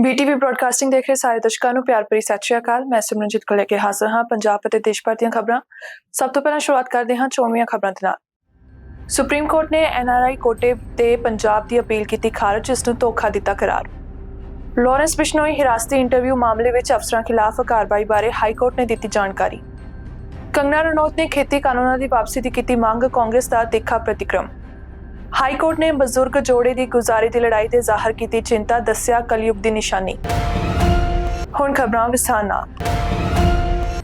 ਬੀਟੀਵੀ broadcasting ਦੇਖ ਰਹੇ ਸਾਰੇ ਦਰਸ਼ਕਾਂ ਨੂੰ ਪਿਆਰ ਭਰੀ ਸਤਿ ਸ਼੍ਰੀ ਅਕਾਲ। ਮੈਂ ਸਿਮਰਨਜੀਤ ਕੋਲੇ ਕੇ ਹਾਜ਼ਰ ਹਾਂ, ਪੰਜਾਬ ਅਤੇ ਦੇਸ਼ ਭਰ ਦੀਆਂ ਖਬਰਾਂ। ਸਭ ਤੋਂ ਪਹਿਲਾਂ ਸ਼ੁਰੂਆਤ ਕਰਦੇ ਹਾਂ ਚੋਣਵੀਆਂ ਖਬਰਾਂ ਦੇ ਨਾਲ। ਸੁਪਰੀਮ ਕੋਰਟ ਨੇ ਐਨਆਰਆਈ ਕੋਟੇ ਤੇ ਪੰਜਾਬ ਦੀ ਅਪੀਲ ਕੀਤੀ ਖਾਰਜ, ਜਿਸ ਨੂੰ ਧੋਖਾ ਦਿੱਤਾ ਕਰਾਰ। ਲਾਰੈਂਸ ਬਿਸ਼ਨੋਈ ਹਿਰਾਸਤੀ ਇੰਟਰਵਿਊ ਮਾਮਲੇ ਵਿੱਚ ਅਫਸਰਾਂ ਖਿਲਾਫ ਕਾਰਵਾਈ ਬਾਰੇ ਹਾਈ ਕੋਰਟ ਨੇ ਦਿੱਤੀ ਜਾਣਕਾਰੀ। ਕੰਗਨਾ ਰਣੌਤ ਨੇ ਖੇਤੀ ਕਾਨੂੰਨਾਂ ਦੀ ਵਾਪਸੀ ਦੀ ਕੀਤੀ ਮੰਗ, ਕਾਂਗਰਸ ਦਾ ਤਿੱਖਾ ਪ੍ਰਤੀਕਰਮ। ਹਾਈ ਕੋਰਟ ਨੇ ਬਜ਼ੁਰਗ ਜੋੜੇ ਦੀ ਗੁਜ਼ਾਰੀ ਦੀ ਲੜਾਈ ਤੇ ਜ਼ਾਹਰ ਕੀਤੀ ਚਿੰਤਾ, ਦੱਸਿਆ ਕਲਯੁਗ ਦੀ ਨਿਸ਼ਾਨੀ। ਹੁਣ ਖਬਰਾਂ ਵਿਸਥਾਰ ਨਾਲ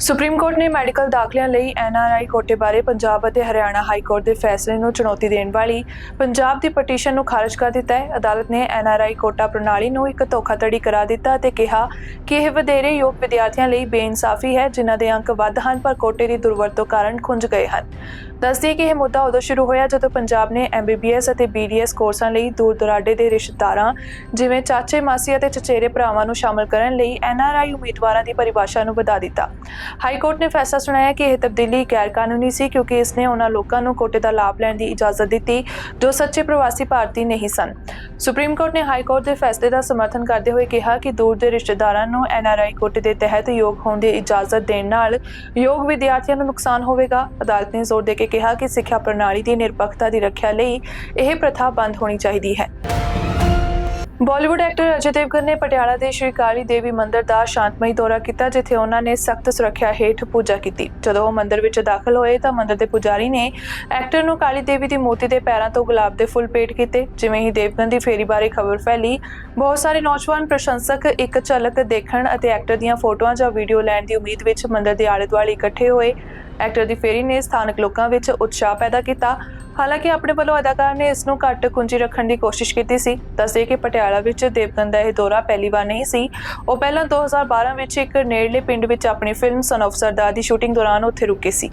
ਸੁਪਰੀਮ ਕੋਰਟ ਨੇ ਮੈਡੀਕਲ ਦਾਖਲਿਆਂ ਲਈ ਐਨਆਰਆਈ ਕੋਟੇ ਬਾਰੇ ਪੰਜਾਬ ਅਤੇ ਹਰਿਆਣਾ ਹਾਈ ਕੋਰਟ ਦੇ ਫੈਸਲੇ ਨੂੰ ਚੁਣੌਤੀ ਦੇਣ ਵਾਲੀ ਪੰਜਾਬ ਦੀ ਪਟੀਸ਼ਨ ਨੂੰ ਖਾਰਜ ਕਰ ਦਿੱਤਾ ਹੈ। ਅਦਾਲਤ ਨੇ ਐਨਆਰਆਈ ਕੋਟਾ ਪ੍ਰਣਾਲੀ ਨੂੰ ਇੱਕ ਧੋਖਾਧੜੀ ਕਰਾ ਦਿੱਤਾ ਅਤੇ ਕਿਹਾ ਕਿ ਇਹ ਵਧੇਰੇ ਯੋਗ ਵਿਦਿਆਰਥੀਆਂ ਲਈ ਬੇਇਨਸਾਫੀ ਹੈ, ਜਿਨ੍ਹਾਂ ਦੇ ਅੰਕ ਵੱਧ ਹਨ ਪਰ ਕੋਟੇ ਦੀ ਦੁਰਵਰਤੋਂ ਕਾਰਨ ਖੁੰਝ ਗਏ ਹਨ। ਦੱਸਦੀ ਕਿ ਇਹ ਮੁੱਦਾ ਉਦੋਂ ਸ਼ੁਰੂ ਹੋਇਆ ਜਦੋਂ ਪੰਜਾਬ ਨੇ ਐਮਬੀਬੀਐਸ ਅਤੇ ਬੀਡੀਐਸ ਕੋਰਸਾਂ ਲਈ ਦੂਰ ਦੁਰਾਡੇ ਦੇ ਰਿਸ਼ਤੇਦਾਰਾਂ, ਜਿਵੇਂ ਚਾਚੇ ਮਾਸੀ ਅਤੇ ਚਚੇਰੇ ਭਰਾਵਾਂ ਨੂੰ ਸ਼ਾਮਲ ਕਰਨ ਲਈ ਐਨਆਰਆਈ ਉਮੀਦਵਾਰਾਂ ਦੀ ਪਰਿਭਾਸ਼ਾ ਨੂੰ ਵਧਾ ਦਿੱਤਾ। ਹਾਈ ਕੋਰਟ ਨੇ ਫੈਸਲਾ ਸੁਣਾਇਆ ਕਿ ਇਹ ਤਬਦੀਲੀ ਗੈਰ ਕਾਨੂੰਨੀ ਸੀ ਕਿਉਂਕਿ ਇਸ ਨੇ ਉਹਨਾਂ ਲੋਕਾਂ ਨੂੰ ਕੋਟੇ ਦਾ ਲਾਭ ਲੈਣ ਦੀ ਇਜਾਜ਼ਤ ਦਿੱਤੀ, ਜੋ ਸੱਚੇ ਪ੍ਰਵਾਸੀ ਭਾਰਤੀ ਨਹੀਂ ਸਨ। ਸੁਪਰੀਮ ਕੋਰਟ ਨੇ ਹਾਈ ਕੋਰਟ ਦੇ ਫੈਸਲੇ ਦਾ ਸਮਰਥਨ ਕਰਦੇ ਹੋਏ ਕਿਹਾ ਕਿ ਦੂਰ ਦੇ ਰਿਸ਼ਤੇਦਾਰਾਂ ਨੂੰ ਐਨਆਰਆਈ ਕੋਟੇ ਦੇ ਤਹਿਤ ਯੋਗ ਹੋਣ ਦੀ ਇਜਾਜ਼ਤ ਦੇਣ ਨਾਲ ਯੋਗ ਵਿਦਿਆਰਥੀਆਂ ਨੂੰ ਨੁਕਸਾਨ ਹੋਵੇਗਾ। ਅਦਾਲਤ ਨੇ ਜ਼ੋਰ ਦੇ ਕੇ ਕਿਹਾ ਕਿ ਸਿੱਖਿਆ ਪ੍ਰਣਾਲੀ ਦੀ ਨਿਰਪੱਖਤਾ ਦੀ ਰੱਖਿਆ ਲਈ ਇਹ ਪ੍ਰਥਾ ਬੰਦ ਹੋਣੀ ਚਾਹੀਦੀ ਹੈ। ਬਾਲੀਵੁੱਡ ਐਕਟਰ ਅਜੇ ਦੇਵਗਨ ਨੇ ਪਟਿਆਲਾ ਦੇ ਸ਼੍ਰੀ ਕਾਲੀ ਦੇਵੀ ਮੰਦਿਰ ਦਾ ਸ਼ਾਂਤਮਈ ਦੌਰਾ ਕੀਤਾ, ਜਿੱਥੇ ਉਹਨਾਂ ਨੇ ਸਖਤ ਸੁਰੱਖਿਆ ਹੇਠ ਪੂਜਾ ਕੀਤੀ। ਜਦੋਂ ਉਹ ਮੰਦਿਰ ਵਿੱਚ ਦਾਖਲ ਹੋਏ ਤਾਂ ਮੰਦਿਰ ਦੇ ਪੁਜਾਰੀ ਨੇ ਐਕਟਰ ਨੂੰ ਕਾਲੀ ਦੇਵੀ ਦੀ ਮੂਰਤੀ ਦੇ ਪੈਰਾਂ ਤੋਂ ਗੁਲਾਬ ਦੇ ਫੁੱਲ ਭੇਟ ਕੀਤੇ। ਜਿਵੇਂ ਹੀ ਦੇਵਗਨ ਦੀ ਫੇਰੀ ਬਾਰੇ ਖਬਰ ਫੈਲੀ, ਬਹੁਤ ਸਾਰੇ ਨੌਜਵਾਨ ਪ੍ਰਸ਼ੰਸਕ ਇੱਕ ਝਲਕ ਦੇਖਣ ਅਤੇ ਐਕਟਰ ਦੀਆਂ ਫੋਟੋਆਂ ਜਾਂ ਵੀਡੀਓ ਲੈਣ ਦੀ ਉਮੀਦ ਵਿੱਚ ਮੰਦਿਰ ਦੇ ਆਲੇ-ਦੁਆਲੇ ਇਕੱਠੇ ਹੋਏ। ਐਕਟਰ ਦੀ ਫੇਰੀ ਨੇ ਸਥਾਨਕ ਲੋਕਾਂ ਵਿੱਚ ਉਤਸ਼ਾਹ ਪੈਦਾ ਕੀਤਾ। ਹਾਲਾਂਕਿ ਆਪਣੇ ਵੱਲੋਂ ਅਦਾਕਾਰ ਨੇ ਇਸ ਨੂੰ ਘੱਟ ਕੁੰਜੀ ਰੱਖਣ ਦੀ ਕੋਸ਼ਿਸ਼ ਕੀਤੀ ਸੀ। ਦੱਸਦੇ ਕਿ ਪਟਿਆਲਾ ਵਿੱਚ ਦੇਵਗਨ ਦਾ ਇਹ ਦੌਰਾ ਪਹਿਲੀ ਵਾਰ ਨਹੀਂ ਸੀ। ਉਹ ਪਹਿਲਾਂ 2012 ਵਿੱਚ ਇੱਕ ਨੇੜਲੇ ਪਿੰਡ ਵਿੱਚ ਆਪਣੀ ਫਿਲਮ ਸਨ ਆਫ ਸਰਦਾਰ ਦੀ ਸ਼ੂਟਿੰਗ ਦੌਰਾਨ ਉੱਥੇ ਰੁਕੇ ਸੀ।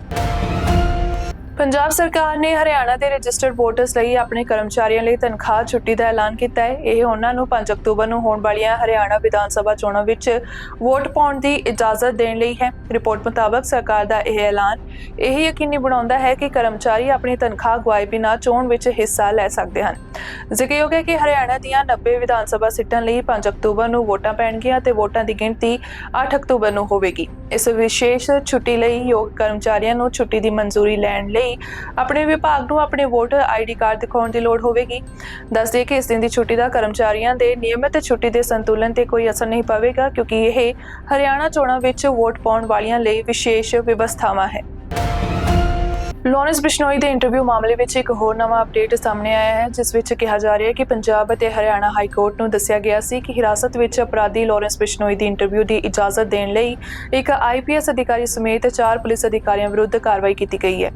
ਪੰਜਾਬ ਸਰਕਾਰ ਨੇ ਹਰਿਆਣਾ ਦੇ ਰਜਿਸਟਰਡ ਵੋਟਰਸ ਲਈ ਆਪਣੇ ਕਰਮਚਾਰੀਆਂ ਲਈ ਤਨਖਾਹ ਛੁੱਟੀ ਦਾ ਐਲਾਨ ਕੀਤਾ ਹੈ। ਇਹ ਉਹਨਾਂ ਨੂੰ 5 ਅਕਤੂਬਰ ਨੂੰ ਹੋਣ ਵਾਲੀਆਂ ਹਰਿਆਣਾ ਵਿਧਾਨ ਸਭਾ ਚੋਣਾਂ ਵਿੱਚ ਵੋਟ ਪਾਉਣ ਦੀ ਇਜਾਜ਼ਤ ਦੇਣ ਲਈ ਹੈ। ਰਿਪੋਰਟ ਮੁਤਾਬਕ ਸਰਕਾਰ ਦਾ ਇਹ ਐਲਾਨ ਇਹ ਯਕੀਨੀ ਬਣਾਉਂਦਾ ਹੈ ਕਿ ਕਰਮਚਾਰੀ ਆਪਣੀ ਤਨਖਾਹ ਗਵਾਏ ਬਿਨਾਂ ਚੋਣ ਵਿੱਚ ਹਿੱਸਾ ਲੈ ਸਕਦੇ ਹਨ। ਜ਼ਿਕਰਯੋਗ ਹੈ ਕਿ ਹਰਿਆਣਾ ਦੀਆਂ 90 ਵਿਧਾਨ ਸਭਾ ਸੀਟਾਂ ਲਈ 5 ਅਕਤੂਬਰ ਨੂੰ ਵੋਟਾਂ ਪੈਣਗੀਆਂ ਤੇ ਵੋਟਾਂ ਦੀ ਗਿਣਤੀ 8 ਅਕਤੂਬਰ ਨੂੰ ਹੋਵੇਗੀ। ਇਸ ਵਿਸ਼ੇਸ਼ ਛੁੱਟੀ ਲਈ ਯੋਗ ਕਰਮਚਾਰੀਆਂ ਨੂੰ ਛੁੱਟੀ ਦੀ ਮਨਜ਼ੂਰੀ ਲੈਣ ਲਈ ਆਪਣੇ ਵਿਭਾਗ ਨੂੰ ਆਪਣੇ ਵੋਟਰ ਆਈਡੀ ਕਾਰਡ ਦਿਖਾਉਣ ਦੀ ਲੋੜ ਹੋਵੇਗੀ। ਦੱਸਦੇ ਕਿ ਇਸ ਦਿਨ ਦੀ ਛੁੱਟੀ ਦਾ ਕਰਮਚਾਰੀਆਂ ਦੇ ਨਿਯਮਿਤ ਛੁੱਟੀ ਦੇ ਸੰਤੁਲਨ ਤੇ ਕੋਈ ਅਸਰ ਨਹੀਂ ਪਵੇਗਾ ਕਿਉਂਕਿ ਇਹ ਹਰਿਆਣਾ ਚੋਣਾਂ ਵਿੱਚ ਵੋਟ ਪਾਉਣ ਵਾਲਿਆਂ ਲਈ ਵਿਸ਼ੇਸ਼ ਵਿਵਸਥਾਵਾਂ ਹੈ। ਲੋਰੈਂਸ ਬਿਸ਼ਨੋਈ ਦੇ ਇੰਟਰਵਿਊ ਮਾਮਲੇ ਵਿੱਚ ਇੱਕ ਹੋਰ ਨਵਾਂ ਅਪਡੇਟ ਸਾਹਮਣੇ ਆਇਆ ਹੈ, ਜਿਸ ਵਿੱਚ ਕਿਹਾ ਜਾ ਰਿਹਾ ਹੈ ਕਿ ਪੰਜਾਬ ਅਤੇ ਹਰਿਆਣਾ ਹਾਈ ਕੋਰਟ ਨੂੰ ਦੱਸਿਆ ਗਿਆ ਸੀ ਕਿ ਹਿਰਾਸਤ ਵਿੱਚ ਅਪਰਾਧੀ ਲੋਰੈਂਸ ਬਿਸ਼ਨੋਈ ਦੀ ਇੰਟਰਵਿਊ ਦੀ ਇਜਾਜ਼ਤ ਦੇਣ ਲਈ ਇੱਕ ਆਈਪੀਐਸ ਅਧਿਕਾਰੀ ਸਮੇਤ ਚਾਰ ਪੁਲਿਸ ਅਧਿਕਾਰੀਆਂ ਵਿਰੁੱਧ ਕਾਰਵਾਈ ਕੀਤੀ ਗਈ ਹੈ।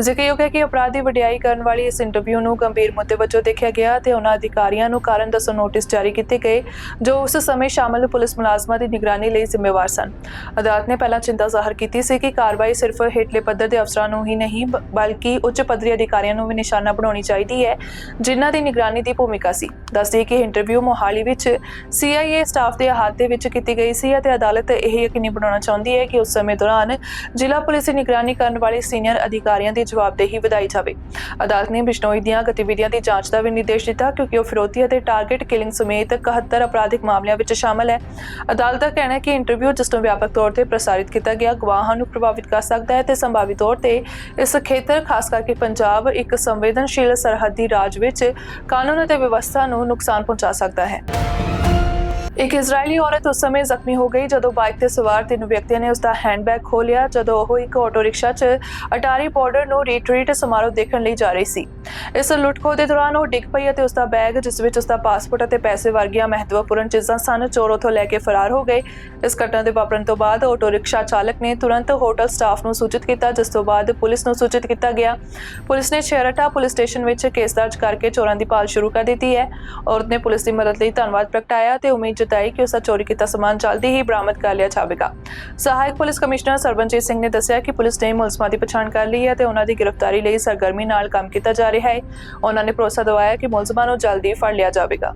ਜ਼ਿਕਰਯੋਗ ਹੈ ਕਿ ਅਪਰਾਧੀ ਵਡਿਆਈ ਕਰਨ ਵਾਲੀ ਇਸ ਇੰਟਰਵਿਊ ਨੂੰ ਗੰਭੀਰ ਮੁੱਦੇ ਵਜੋਂ ਦੇਖਿਆ ਗਿਆ ਤੇ ਉਹਨਾਂ ਅਧਿਕਾਰੀਆਂ ਨੂੰ ਕਾਰਨ ਦੱਸੋ ਨੋਟਿਸ ਜਾਰੀ ਕੀਤੇ ਗਏ, ਜੋ ਉਸ ਸਮੇਂ ਸ਼ਾਮਲ ਪੁਲਿਸ ਮੁਲਾਜ਼ਮਾਂ ਦੀ ਨਿਗਰਾਨੀ ਲਈ ਜ਼ਿੰਮੇਵਾਰ ਸਨ। ਅਦਾਲਤ ਨੇ ਪਹਿਲਾਂ ਚਿੰਤਾ ਜ਼ਾਹਰ ਕੀਤੀ ਸੀ ਕਿ ਕਾਰਵਾਈ ਸਿਰਫ ਹੇਠਲੇ ਪੱਧਰ ਦੇ ਅਫਸਰਾਂ ਨੂੰ ਹੀ ਨਹੀਂ ਬ- ਬਲਕਿ ਉੱਚ ਪੱਧਰੀ ਅਧਿਕਾਰੀਆਂ ਨੂੰ ਵੀ ਨਿਸ਼ਾਨਾ ਬਣਾਉਣੀ ਚਾਹੀਦੀ ਹੈ, ਜਿਨ੍ਹਾਂ ਦੀ ਨਿਗਰਾਨੀ ਦੀ ਭੂਮਿਕਾ ਸੀ। ਦੱਸਦੇ ਕਿ ਇੰਟਰਵਿਊ ਮੋਹਾਲੀ ਵਿੱਚ CIA ਸਟਾਫ ਦੇ ਅਹਾਤੇ ਵਿੱਚ ਕੀਤੀ ਗਈ ਸੀ ਅਤੇ ਅਦਾਲਤ ਇਹ ਯਕੀਨੀ ਬਣਾਉਣਾ ਚਾਹੁੰਦੀ ਹੈ ਕਿ ਉਸ ਸਮੇਂ ਦੌਰਾਨ ਜ਼ਿਲ੍ਹਾ ਪੁਲਿਸ ਦੀ ਨਿਗਰਾਨੀ ਕਰਨ ਵਾਲੇ ਸੀਨੀਅਰ ਅਧਿਕਾਰੀਆਂ ਦੀ ਜਵਾਬਦੇਹੀ ਵਧਾਈ ਜਾਵੇ। ਅਦਾਲਤ ਨੇ ਬਿਸ਼ਨੋਈ ਦੀਆਂ ਗਤੀਵਿਧੀਆਂ ਦੀ ਜਾਂਚ ਦਾ ਵੀ ਨਿਰਦੇਸ਼ ਦਿੱਤਾ, ਕਿਉਂਕਿ ਉਹ ਫਿਰੋਤੀ ਅਤੇ ਟਾਰਗੇਟ ਕਿਲਿੰਗ ਸਮੇਤ 71 ਅਪਰਾਧਿਕ ਮਾਮਲਿਆਂ ਵਿੱਚ ਸ਼ਾਮਲ ਹੈ। ਅਦਾਲਤ ਦਾ ਕਹਿਣਾ ਹੈ ਕਿ ਇੰਟਰਵਿਊ ਜਿਸ ਤੋਂ ਵਿਆਪਕ ਤੌਰ ਤੇ ਪ੍ਰਸਾਰਿਤ ਕੀਤਾ ਗਿਆ, ਗਵਾਹਾਂ ਨੂੰ ਪ੍ਰਭਾਵਿਤ ਕਰ ਸਕਦਾ ਹੈ ਤੇ ਸੰਭਾਵੀ ਤੌਰ ਤੇ ਇਸ ਖੇਤਰ, ਖਾਸ ਕਰਕੇ ਪੰਜਾਬ, ਇੱਕ ਸੰਵੇਦਨਸ਼ੀਲ ਸਰਹੱਦੀ ਰਾਜ ਵਿੱਚ ਕਾਨੂੰਨ ਅਤੇ ਵਿਵਸਥਾ ਨੂੰ ਨੁਕਸਾਨ ਪਹੁੰਚਾ ਸਕਦਾ ਹੈ। ਇੱਕ ਇਜ਼ਰਾਈਲੀ ਔਰਤ ਉਸ ਸਮੇਂ ਜ਼ਖਮੀ ਹੋ ਗਈ ਜਦੋਂ ਬਾਈਕ ਤੇ ਸਵਾਰ ਤਿੰਨ ਵਿਅਕਤੀਆਂ ਨੇ ਉਸ ਦਾ ਹੈਂਡਬੈਗ ਖੋਲਿਆ ਜਦੋਂ ਉਹ ਇੱਕ ਆਟੋ ਰਿਕਸ਼ਾ 'ਚ ਅਟਾਰੀ ਬਾਰਡਰ ਨੂੰ ਰੀਟਰੀਟ ਸਮਾਰੋਹ ਦੇਖਣ ਲਈ ਜਾ ਰਹੀ ਸੀ। ਇਸ ਲੁੱਟਖੋ ਦੇ ਦੌਰਾਨ ਉਹ ਡਿੱਗ ਪਈ ਅਤੇ ਉਸ ਦਾ ਬੈਗ, ਜਿਸ ਵਿੱਚ ਉਸ ਦਾ ਪਾਸਪੋਰਟ ਅਤੇ ਪੈਸੇ ਵਰਗੀਆਂ ਮਹੱਤਵਪੂਰਨ ਚੀਜ਼ਾਂ ਸਨ, ਚੋਰ ਉੱਥੋਂ ਲੈ ਕੇ ਫਰਾਰ ਹੋ ਗਏ। ਇਸ ਘਟਨਾ ਦੇ ਵਾਪਰਨ ਤੋਂ ਬਾਅਦ ਆਟੋ ਰਿਕਸ਼ਾ ਚਾਲਕ ਨੇ ਤੁਰੰਤ ਹੋਟਲ ਸਟਾਫ ਨੂੰ ਸੂਚਿਤ ਕੀਤਾ, ਜਿਸ ਤੋਂ ਬਾਅਦ ਪੁਲਿਸ ਨੂੰ ਸੂਚਿਤ ਕੀਤਾ ਗਿਆ। ਪੁਲਿਸ ਨੇ ਛੇਰਟਾ ਪੁਲਿਸ ਸਟੇਸ਼ਨ ਵਿੱਚ ਕੇਸ ਦਰਜ ਕਰਕੇ ਚੋਰਾਂ ਦੀ ਭਾਲ ਸ਼ੁਰੂ ਕਰ ਦਿੱਤੀ ਹੈ। ਔਰਤ ਨੇ ਪੁਲਿਸ ਦੀ ਮਦਦ ਲਈ ਧੰਨਵਾਦ ਪ੍ਰਗਟਾਇਆ ਤੇ ਉਮੀਦ ਜਤਾਈ ਕਿ ਉਸ ਦਾ ਚੋਰੀ ਕੀਤਾ ਸਮਾਨ ਜਲਦੀ ਹੀ ਬਰਾਮਦ ਕਰ ਲਿਆ ਜਾਵੇਗਾ। ਸਹਾਇਕ ਪੁਲਿਸ ਕਮਿਸ਼ਨਰ ਸਰਬਨਜੀਤ ਸਿੰਘ ਨੇ ਦੱਸਿਆ ਕਿ ਪੁਲਿਸ ਨੇ ਮੁਲਜ਼ਮਾਂ ਦੀ ਪਛਾਣ ਕਰ ਲਈ ਹੈ ਤੇ ਉਹਨਾਂ ਦੀ ਗ੍ਰਿਫਤਾਰੀ ਲਈ ਸਰਗਰਮੀ ਨਾਲ ਕੰਮ ਕੀਤਾ ਜਾ ਰਿਹਾ ਹੈ। ਉਹਨਾਂ ਨੇ ਭਰੋਸਾ ਦਿਵਾਇਆ ਕਿ ਮੁਲਜ਼ਮਾਂ ਨੂੰ ਜਲਦੀ ਫੜ ਲਿਆ ਜਾਵੇਗਾ।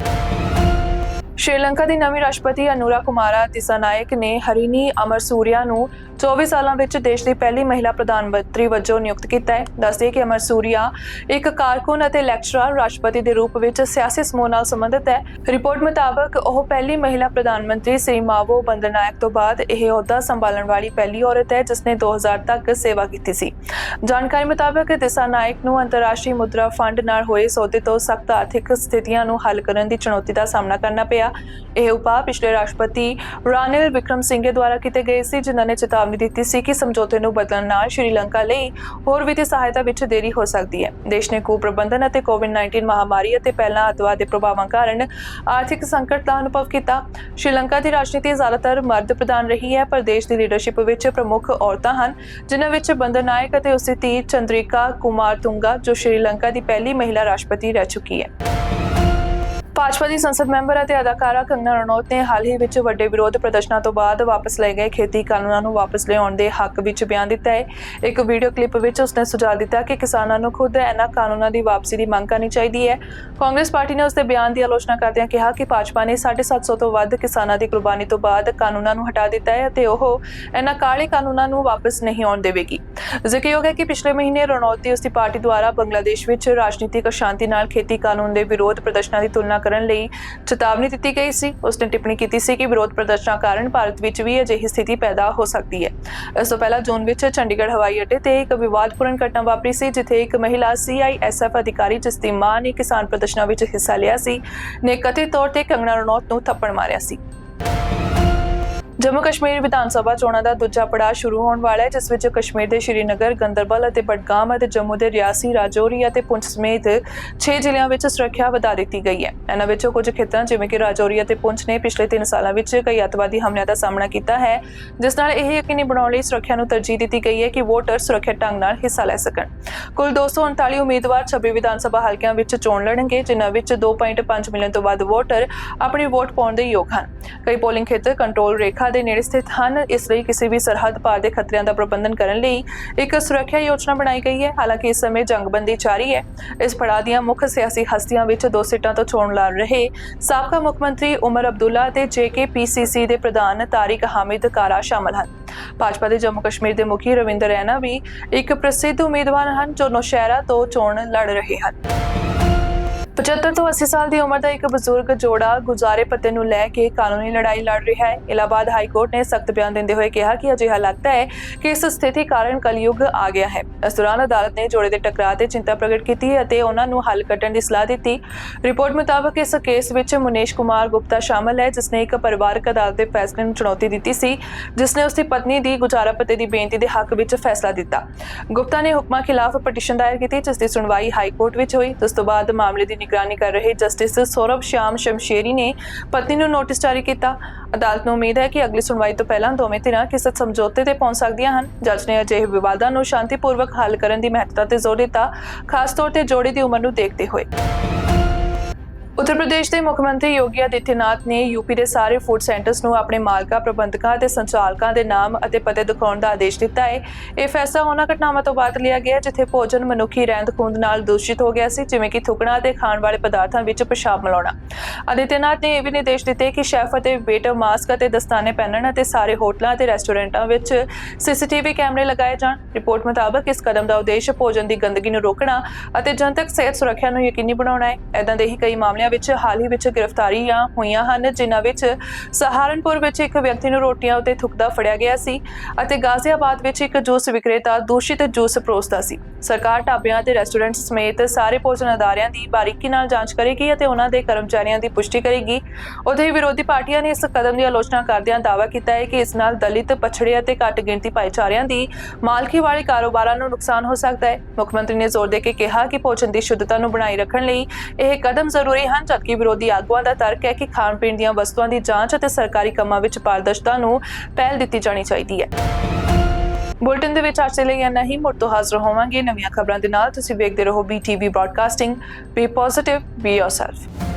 ਸ਼੍ਰੀਲੰਕਾ ਦੀ ਨਵੀਂ ਰਾਸ਼ਟਰਪਤੀ ਅਨੂਰਾ ਕੁਮਾਰਾ ਦਿਸਾਨਾਇਕ ਨੇ ਹਰੀਨੀ ਅਮਰਸੂਰੀਆ ਨੂੰ 24 ਸਾਲਾਂ ਵਿੱਚ ਦੇਸ਼ ਦੀ ਪਹਿਲੀ ਮਹਿਲਾ ਪ੍ਰਧਾਨ ਮੰਤਰੀ ਵਜੋਂ ਨਿਯੁਕਤ ਕੀਤਾ ਹੈ। ਦੱਸਦੇ ਕਿ ਅਮਰਸੂਰੀਆ ਇੱਕ ਕਾਰਕੁਨ ਅਤੇ ਲੈਕਚਰਰ ਰਾਸ਼ਟਰਪਤੀ ਦੇ ਰੂਪ ਵਿੱਚ ਸਿਆਸੀ ਸਮੂਹ ਨਾਲ ਸੰਬੰਧਿਤ ਹੈ। ਰਿਪੋਰਟ ਮੁਤਾਬਕ ਉਹ ਪਹਿਲੀ ਮਹਿਲਾ ਪ੍ਰਧਾਨ ਮੰਤਰੀ ਸ੍ਰੀ ਮਾਵੋ ਬੰਦਰਨਾਇਕ ਤੋਂ ਬਾਅਦ ਇਹ ਅਹੁਦਾ ਸੰਭਾਲਣ ਵਾਲੀ ਪਹਿਲੀ ਔਰਤ ਹੈ ਜਿਸ ਨੇ 2000 ਤੱਕ ਸੇਵਾ ਕੀਤੀ ਸੀ। ਜਾਣਕਾਰੀ ਮੁਤਾਬਕ ਦਿਸਾਨਾਇਕ ਨੂੰ ਅੰਤਰਰਾਸ਼ਟਰੀ ਮੁਦਰਾ ਫੰਡ ਨਾਲ ਹੋਏ ਸੌਦੇ ਤੋਂ ਸਖਤ ਆਰਥਿਕ ਸਥਿਤੀਆਂ ਨੂੰ ਹੱਲ ਕਰਨ ਦੀ ਚੁਣੌਤੀ ਦਾ ਸਾਹਮਣਾ ਕਰਨਾ ਪਿਆ। ਇਹ ਉਪਾਅ ਪਿਛਲੇ ਰਾਸ਼ਟਰਪਤੀ ਰਾਨਿਲ ਵਿਕਰਮ ਸਿੰਘੇ ਦੁਆਰਾ ਕੀਤੇ ਗਏ ਸੀ, ਜਿਨ੍ਹਾਂ ਨੇ ਚੇਤਾਵਨੀ ਦਿੱਤੀ ਸੀ ਕਿ ਸਮਝੌਤੇ ਨੂੰ ਬਦਲਣ ਨਾਲ ਸ਼੍ਰੀਲੰਕਾ ਲਈ ਹੋਰ ਵਿੱਤੀ ਸਹਾਇਤਾ ਵਿੱਚ ਦੇਰੀ ਹੋ ਸਕਦੀ ਹੈ। ਦੇਸ਼ ਨੇ ਕੁਪ੍ਰਬੰਧਨ ਅਤੇ ਕੋਵਿਡ-19 ਮਹਾਮਾਰੀ ਅਤੇ ਪਹਿਲਾਂ ਅਤਵਾਦ ਦੇ ਪ੍ਰਭਾਵਾਂ ਕਾਰਨ ਆਰਥਿਕ ਸੰਕਟ ਦਾ ਅਨੁਭਵ ਕੀਤਾ। ਸ਼੍ਰੀਲੰਕਾ ਦੀ ਰਾਜਨੀਤੀ ਜ਼ਿਆਦਾਤਰ ਮਰਦ ਪ੍ਰਧਾਨ ਰਹੀ ਹੈ, ਪਰ ਦੇਸ਼ ਦੀ ਲੀਡਰਸ਼ਿਪ ਵਿੱਚ ਪ੍ਰਮੁੱਖ ਔਰਤਾਂ ਹਨ, ਜਿਨ੍ਹਾਂ ਵਿੱਚ ਬੰਦਰਨਾਇਕ ਅਤੇ ਉਸਦੀ ਧੀ ਚੰਦਰਿਕਾ ਕੁਮਾਰ ਤੁੰਗਾ, ਜੋ ਸ਼੍ਰੀਲੰਕਾ ਦੀ ਪਹਿਲੀ ਮਹਿਲਾ ਰਾਸ਼ਟਰਪਤੀ ਰਹਿ ਚੁੱਕੀ ਹੈ। ਭਾਜਪਾ ਦੀ ਸੰਸਦ ਮੈਂਬਰ ਅਤੇ ਅਦਾਕਾਰਾ ਕੰਗਨਾ ਰਣੌਤ ਨੇ ਹਾਲ ਹੀ ਵਿੱਚ ਵੱਡੇ ਵਿਰੋਧ ਪ੍ਰਦਰਸ਼ਨਾਂ ਤੋਂ ਬਾਅਦ ਵਾਪਸ ਲਏ ਗਏ ਖੇਤੀ ਕਾਨੂੰਨਾਂ ਨੂੰ ਵਾਪਸ ਲਿਆਉਣ ਦੇ ਹੱਕ ਵਿੱਚ ਬਿਆਨ ਦਿੱਤਾ ਹੈ। ਇੱਕ ਵੀਡੀਓ ਕਲਿੱਪ ਵਿੱਚ ਉਸਨੇ ਸੁਝਾਅ ਦਿੱਤਾ ਕਿ ਕਿਸਾਨਾਂ ਨੂੰ ਖੁਦ ਇਹਨਾਂ ਕਾਨੂੰਨਾਂ ਦੀ ਵਾਪਸੀ ਦੀ ਮੰਗ ਕਰਨੀ ਚਾਹੀਦੀ ਹੈ। ਕਾਂਗਰਸ ਪਾਰਟੀ ਨੇ ਉਸਦੇ ਬਿਆਨ ਦੀ ਆਲੋਚਨਾ ਕਰਦਿਆਂ ਕਿਹਾ ਕਿ ਭਾਜਪਾ ਨੇ 750 ਤੋਂ ਵੱਧ ਕਿਸਾਨਾਂ ਦੀ ਕੁਰਬਾਨੀ ਤੋਂ ਬਾਅਦ ਕਾਨੂੰਨਾਂ ਨੂੰ ਹਟਾ ਦਿੱਤਾ ਹੈ ਅਤੇ ਉਹ ਇਹਨਾਂ ਕਾਲੇ ਕਾਨੂੰਨਾਂ ਨੂੰ ਵਾਪਸ ਨਹੀਂ ਆਉਣ ਦੇਵੇਗੀ। ਜ਼ਿਕਰਯੋਗ ਹੈ ਕਿ ਪਿਛਲੇ ਮਹੀਨੇ ਰਣੌਤ ਦੀ ਉਸਦੀ ਪਾਰਟੀ ਦੁਆਰਾ ਬੰਗਲਾਦੇਸ਼ ਵਿੱਚ ਰਾਜਨੀਤਿਕ ਅਸ਼ਾਂਤੀ ਨਾਲ ਖੇਤੀ ਕਾਨੂੰਨ ਦੇ ਵਿਰੋਧ ਪ੍ਰਦਰਸ਼ਨਾਂ ਦੀ ਤੁਲਨਾ ਕਰਨ ਲਈ ਚੇਤਾਵਨੀ ਦਿੱਤੀ ਗਈ ਸੀ। ਉਸਨੇ ਟਿੱਪਣੀ ਕੀਤੀ ਸੀ ਕਿ ਵਿਰੋਧ ਪ੍ਰਦਰਸ਼ਨਾਂ ਕਾਰਨ ਭਾਰਤ ਵਿੱਚ ਵੀ ਅਜਿਹੀ ਸਥਿਤੀ ਪੈਦਾ ਹੋ ਸਕਦੀ ਹੈ। ਇਸ ਤੋਂ ਪਹਿਲਾਂ ਜੂਨ ਵਿੱਚ ਚੰਡੀਗੜ੍ਹ, ਹਵਾਈ ਅੱਡੇ ਤੇ ਇੱਕ ਵਿਵਾਦਪੂਰਨ ਘਟਨਾ ਵਾਪਰੀ ਸੀ, ਜਿੱਥੇ ਇੱਕ ਮਹਿਲਾ ਸੀਆਈਐਸਐਫ ਅਧਿਕਾਰੀ, ਜਿਸ ਦੀ ਮਾਂ ਨੇ ਕਿਸਾਨ ਪ੍ਰਦਰਸ਼ਨਾਂ ਵਿੱਚ ਹਿੱਸਾ ਲਿਆ ਸੀ, ਨੇ ਕਥਿਤ ਤੌਰ ਤੇ ਕੰਗਣਾ ਰਣੌਤ ਨੂੰ ਥੱਪੜ ਮਾਰਿਆ ਸੀ। ਜੰਮੂ ਕਸ਼ਮੀਰ ਵਿਧਾਨ ਸਭਾ ਚੋਣਾਂ ਦਾ ਦੂਜਾ ਪੜਾਅ ਸ਼ੁਰੂ ਹੋਣ ਵਾਲਾ ਹੈ ਜਿਸ ਵਿੱਚ ਕਸ਼ਮੀਰ ਦੇ ਸ਼੍ਰੀਨਗਰ, ਗੰਦਰਬਲ ਅਤੇ ਬਡਗਾਮ ਅਤੇ ਜੰਮੂ ਦੇ ਰਿਆਸੀ, ਰਾਜੌਰੀ ਅਤੇ ਪੁੰਛ ਸਮੇਤ 6 ਜ਼ਿਲ੍ਹਿਆਂ ਵਿੱਚ ਸੁਰੱਖਿਆ ਵਧਾ ਦਿੱਤੀ ਗਈ ਹੈ। ਇਹਨਾਂ ਵਿੱਚੋਂ ਕੁਝ ਖੇਤਰਾਂ ਜਿਵੇਂ ਕਿ ਰਾਜੌਰੀ ਅਤੇ ਪੁੰਛ ਨੇ ਪਿਛਲੇ 3 ਸਾਲਾਂ ਵਿੱਚ ਕਈ ਅੱਤਵਾਦੀ ਹਮਲਿਆਂ ਦਾ ਸਾਹਮਣਾ ਕੀਤਾ ਹੈ ਜਿਸ ਨਾਲ ਇਹ ਯਕੀਨੀ ਬਣਾਉਣ ਲਈ ਸੁਰੱਖਿਆ ਨੂੰ ਤਰਜੀਹ ਦਿੱਤੀ ਗਈ ਹੈ ਕਿ ਵੋਟਰ ਸੁਰੱਖਿਅਤ ਢੰਗ ਨਾਲ ਹਿੱਸਾ ਲੈ ਸਕਣ। ਕੁੱਲ 239 ਉਮੀਦਵਾਰ 26 ਵਿਧਾਨ ਸਭਾ ਹਲਕਿਆਂ ਵਿੱਚ ਚੋਣ ਲੜਨਗੇ ਜਿਨ੍ਹਾਂ ਵਿੱਚ 2.5 ਮਿਲੀਅਨ ਤੋਂ ਵੱਧ ਵੋਟਰ ਆਪਣੀ ਵੋਟ ਪਾਉਣ ਦੇ ਯੋਗ ਹਨ। ਕਈ ਪੋਲਿੰਗ ਖੇਤਰ ਕੰਟਰੋਲ ਰੇਖਾ ਦੇ ਨੇੜੇ ਸਥਿਤ ਹਨ। ਇਸ ਲਈ ਕਿਸੇ ਵੀ ਸਰਹੱਦ ਪਾਰ ਦੇ ਖਤਰਿਆਂ ਦਾ ਪ੍ਰਬੰਧਨ ਕਰਨ ਲਈ ਇੱਕ ਸੁਰੱਖਿਆ ਯੋਜਨਾ ਬਣਾਈ ਗਈ ਹੈ। ਹਾਲਾਂਕਿ ਇਸ ਸਮੇਂ ਜੰਗਬੰਦੀ ਜਾਰੀ ਹੈ। ਇਸ ਪੜਾਅ ਦੀਆਂ ਮੁੱਖ ਸਿਆਸੀ ਹਸਤੀਆਂ ਵਿੱਚ ਦੋ ਸੀਟਾਂ ਤੋਂ ਚੋਣ ਲੜ ਰਹੇ ਸਾਬਕਾ ਮੁੱਖ ਮੰਤਰੀ ਉਮਰ ਅਬਦੁੱਲਾ ਅਤੇ ਜੇਕੇਪੀਸੀਸੀ ਦੇ ਪ੍ਰਧਾਨ ਤਾਰਿਕ ਹਾਮਿਦ ਕਾਰਾ ਸ਼ਾਮਲ ਹਨ। ਭਾਜਪਾ ਦੇ ਜੰਮੂ ਕਸ਼ਮੀਰ ਦੇ ਮੁਖੀ ਰਵਿੰਦਰ ਰੈਨਾ ਵੀ ਇੱਕ ਪ੍ਰਸਿੱਧ ਉਮੀਦਵਾਰ ਹਨ ਜੋ ਨੌਸ਼ਹਿਰਾ ਤੋਂ ਚੋਣ ਲੜ ਰਹੇ ਹਨ। 75 ਤੋਂ 80 ਸਾਲ ਦੀ ਉਮਰ ਦਾ ਇੱਕ ਬਜ਼ੁਰਗ ਜੋੜਾ ਗੁਜ਼ਾਰੇ ਪੱਤੇ ਨੂੰ ਲੈ ਕੇ ਕਾਨੂੰਨੀ ਲੜਾਈ ਲੜ ਰਿਹਾ ਹੈ। ਇਲਾਹਾਬਾਦ ਹਾਈ ਕੋਰਟ ਨੇ ਸਖਤ ਬਿਆਨ ਦਿੰਦੇ ਹੋਏ ਕਿਹਾ ਕਿ ਅਜਿਹਾ ਲੱਗਦਾ ਹੈ ਕਿ ਇਸ ਸਥਿਤੀ ਕਾਰਨ ਕਲਯੁਗ ਆ ਗਿਆ ਹੈ। ਇਸ ਦੌਰਾਨ ਅਦਾਲਤ ਨੇ ਜੋੜੇ ਦੇ ਟਕਰਾਅ ਤੇ ਚਿੰਤਾ ਪ੍ਰਗਟ ਕੀਤੀ ਅਤੇ ਉਹਨਾਂ ਨੂੰ ਹੱਲ ਕੱਢਣ ਦੀ ਸਲਾਹ ਦਿੱਤੀ। ਰਿਪੋਰਟ ਮੁਤਾਬਕ ਇਸ ਕੇਸ ਵਿੱਚ ਮੁਨੇਸ਼ ਕੁਮਾਰ ਗੁਪਤਾ ਸ਼ਾਮਲ ਹੈ ਜਿਸ ਨੇ ਇੱਕ ਪਰਿਵਾਰਕ ਅਦਾਲਤ ਦੇ ਫੈਸਲੇ ਨੂੰ ਚੁਣੌਤੀ ਦਿੱਤੀ ਸੀ ਜਿਸ ਨੇ ਉਸਦੀ ਪਤਨੀ ਦੀ ਗੁਜ਼ਾਰਾ ਪੱਤੇ ਦੀ ਬੇਨਤੀ ਦੇ ਹੱਕ ਵਿੱਚ ਫੈਸਲਾ ਦਿੱਤਾ। ਗੁਪਤਾ ਨੇ ਹੁਕਮਾਂ ਖਿਲਾਫ ਪਟੀਸ਼ਨ ਦਾਇਰ ਕੀਤੀ, ਜਿਸ ਦੀ ਸੁਣਵਾਈ ਹਾਈ ਕੋਰਟ ਵਿੱਚ ਹੋਈ। ਜਿਸ ਤੋਂ ਬਾਅਦ ਮਾਮਲੇ ਦੀ ਨਿਗਰਾਨੀ ਕਰ ਰਹੇ ਜਸਟਿਸ ਸੌਰਭ ਸ਼ਾਮ ਸ਼ਮਸ਼ੇਰੀ ਨੇ ਪਤਨੀ ਨੂੰ ਨੋਟਿਸ ਜਾਰੀ ਕੀਤਾ। ਅਦਾਲਤ ਨੂੰ ਉਮੀਦ ਹੈ ਕਿ ਅਗਲੀ ਸੁਣਵਾਈ ਤੋਂ ਪਹਿਲਾਂ ਦੋਵੇਂ ਧਿਰਾਂ ਕਿਸੇ ਸਮਝੌਤੇ ਤੇ ਪਹੁੰਚ ਸਕਦੀਆਂ ਹਨ। ਜੱਜ ਨੇ ਅਜਿਹੇ ਵਿਵਾਦਾਂ ਨੂੰ ਸ਼ਾਂਤੀਪੂਰਵਕ ਹੱਲ ਕਰਨ ਦੀ ਮਹੱਤਤਾ ਤੇ ਜ਼ੋਰ ਦਿੱਤਾ, ਖਾਸ ਤੌਰ ਤੇ ਜੋੜੇ ਦੀ ਉਮਰ ਨੂੰ ਦੇਖਦੇ ਹੋਏ। ਉੱਤਰ ਪ੍ਰਦੇਸ਼ ਦੇ ਮੁੱਖ ਮੰਤਰੀ ਯੋਗੀ ਆਦਿੱਤਿਆਨਾਥ ਨੇ ਯੂਪੀ ਦੇ ਸਾਰੇ ਫੂਡ ਸੈਂਟਰਸ ਨੂੰ ਆਪਣੇ ਮਾਲਕਾਂ, ਪ੍ਰਬੰਧਕਾਂ ਅਤੇ ਸੰਚਾਲਕਾਂ ਦੇ ਨਾਮ ਅਤੇ ਪਤੇ ਦਿਖਾਉਣ ਦਾ ਆਦੇਸ਼ ਦਿੱਤਾ ਹੈ। ਇਹ ਫੈਸਲਾ ਉਹਨਾਂ ਘਟਨਾਵਾਂ ਤੋਂ ਬਾਅਦ ਲਿਆ ਗਿਆ, ਜਿੱਥੇ ਭੋਜਨ ਮਨੁੱਖੀ ਰਹਿੰਦ ਖੂੰਹਦ ਨਾਲ ਦੂਸ਼ਿਤ ਹੋ ਗਿਆ ਸੀ, ਜਿਵੇਂ ਕਿ ਥੁਕਣਾ ਅਤੇ ਖਾਣ ਵਾਲੇ ਪਦਾਰਥਾਂ ਵਿੱਚ ਪਿਸ਼ਾਬ ਮਿਲਾਉਣਾ। ਆਦਿੱਤਿਆਨਾਥ ਨੇ ਇਹ ਵੀ ਨਿਰਦੇਸ਼ ਦਿੱਤੇ ਕਿ ਸ਼ੈਫ ਅਤੇ ਵੇਟਰ ਮਾਸਕ ਅਤੇ ਦਸਤਾਨੇ ਪਹਿਨਣ ਅਤੇ ਸਾਰੇ ਹੋਟਲਾਂ ਅਤੇ ਰੈਸਟੋਰੈਂਟਾਂ ਵਿੱਚ ਸੀਸੀਟੀਵੀ ਕੈਮਰੇ ਲਗਾਏ ਜਾਣ। ਰਿਪੋਰਟ ਮੁਤਾਬਕ ਇਸ ਕਦਮ ਦਾ ਉਦੇਸ਼ ਭੋਜਨ ਦੀ ਗੰਦਗੀ ਨੂੰ ਰੋਕਣਾ ਅਤੇ ਜਨਤਕ ਸਿਹਤ ਸੁਰੱਖਿਆ ਨੂੰ ਯਕੀਨੀ ਬਣਾਉਣਾ ਹੈ। ਇਦਾਂ ਦੇ ਹੀ ਕਈ ਮਾਮਲਿਆਂ ਵਿੱਚ ਹਾਲ ਹੀ ਵਿੱਚ ਗ੍ਰਿਫਤਾਰੀਆਂ ਹੋਈਆਂ ਹਨ, ਜਿਨ੍ਹਾਂ ਵਿੱਚ ਸਹਾਰਨਪੁਰ ਵਿੱਚ ਇੱਕ ਵਿਅਕਤੀ ਨੂੰ ਰੋਟੀਆਂ ਉੱਤੇ ਥੁੱਕਦਾ ਫੜਿਆ ਗਿਆ ਸੀ ਅਤੇ ਗਾਜ਼ੀਆਬਾਦ ਵਿੱਚ ਇੱਕ ਜੂਸ ਵਿਕਰੇਤਾ ਦੂਸ਼ਿਤ ਜੂਸ ਪਰੋਸਦਾ ਸੀ। ਸਰਕਾਰ ਢਾਬਿਆਂ ਅਤੇ ਰੈਸਟੋਰੈਂਟ ਸਮੇਤ ਸਾਰੇ ਭੋਜਨ ਅਦਾਰਿਆਂ ਦੀ ਬਾਰੀਕੀ ਨਾਲ ਜਾਂਚ ਕਰੇਗੀ ਅਤੇ ਉਹਨਾਂ ਦੇ ਕਰਮਚਾਰੀਆਂ ਦੀ ਪੁਸ਼ਟੀ ਕਰੇਗੀ। ਉੱਥੇ ਹੀ ਵਿਰੋਧੀ ਪਾਰਟੀਆਂ ਨੇ ਇਸ ਕਦਮ ਦੀ ਆਲੋਚਨਾ ਕਰਦਿਆਂ ਦਾਅਵਾ ਕੀਤਾ ਹੈ ਕਿ ਇਸ ਨਾਲ ਦਲਿਤ, ਪਛੜੇ ਅਤੇ ਘੱਟ ਗਿਣਤੀ ਭਾਈਚਾਰਿਆਂ ਦੀ ਮਾਲਕੀ ਵਾਲੇ ਕਾਰੋਬਾਰਾਂ ਨੂੰ ਨੁਕਸਾਨ ਹੋ ਸਕਦਾ ਹੈ। ਮੁੱਖ ਮੰਤਰੀ ਨੇ ਜ਼ੋਰ ਦੇ ਕੇ ਕਿਹਾ ਕਿ ਭੋਜਨ ਦੀ ਸ਼ੁੱਧਤਾ ਨੂੰ ਬਣਾਈ ਰੱਖਣ ਲਈ ਇਹ ਕਦਮ ਜ਼ਰੂਰੀ ਹਨ। ਜਦਕਿ ਵਿਰੋਧੀ ਆਗੂਆਂ ਦਾ ਤਰਕ ਹੈ ਕਿ ਖਾਣ ਪੀਣ ਦੀਆਂ ਵਸਤੂਆਂ ਦੀ ਜਾਂਚ ਅਤੇ ਸਰਕਾਰੀ ਕੰਮਾਂ ਵਿੱਚ ਪਾਰਦਰਸ਼ਤਾ ਨੂੰ ਪਹਿਲ ਦਿੱਤੀ ਜਾਣੀ ਚਾਹੀਦੀ ਹੈ। ਬੁਲਟਨ ਦੇ ਵਿੱਚ ਅੱਜ ਲਈ ਇੰਨਾ ਹੀ। ਮੁੜ ਤੋਂ ਹਾਜ਼ਰ ਹੋਵਾਂਗੇ ਨਵੀਆਂ ਖਬਰਾਂ ਦੇ ਨਾਲ। ਤੁਸੀਂ ਵੇਖਦੇ ਰਹੋ BTV broadcasting be positive be yourself